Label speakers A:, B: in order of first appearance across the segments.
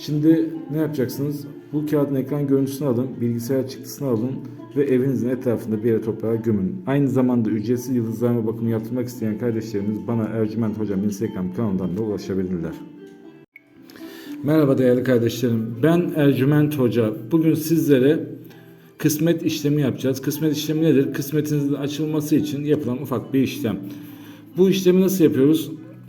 A: Şimdi ne yapacaksınız? Bu kağıdın ekran görüntüsünü alın, bilgisayar çıktısını alın ve evinizin etrafında bir yere toprağa gömün. Aynı zamanda ücretsiz yıldızlarma bakımı yaptırmak isteyen kardeşlerimiz bana Ercüment Hocam Instagram kanalından da ulaşabilirler. Merhaba değerli kardeşlerim. Ben Ercüment Hoca. Bugün sizlere kısmet işlemi yapacağız. Kısmet işlemi nedir? Kısmetinizin açılması için yapılan ufak bir işlem. Bu işlemi nasıl yapıyoruz?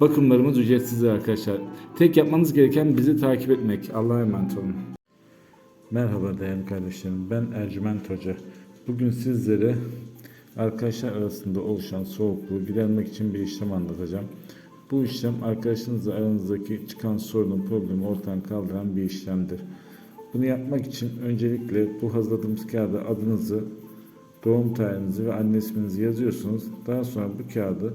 A: Bakımlarımız ücretsizdir arkadaşlar. Tek yapmanız gereken bizi takip etmek. Allah'a emanet olun. Merhaba değerli kardeşlerim. Ben Ercüment Hoca. Bugün sizlere arkadaşlar arasında oluşan soğukluğu gidermek için bir işlem anlatacağım. Bu işlem arkadaşınızla aranızdaki çıkan sorunun problemi ortadan kaldıran bir işlemdir. Bunu yapmak için öncelikle bu hazırladığımız kağıda adınızı, doğum tarihinizi ve anne isminizi yazıyorsunuz. Daha sonra bu kağıdı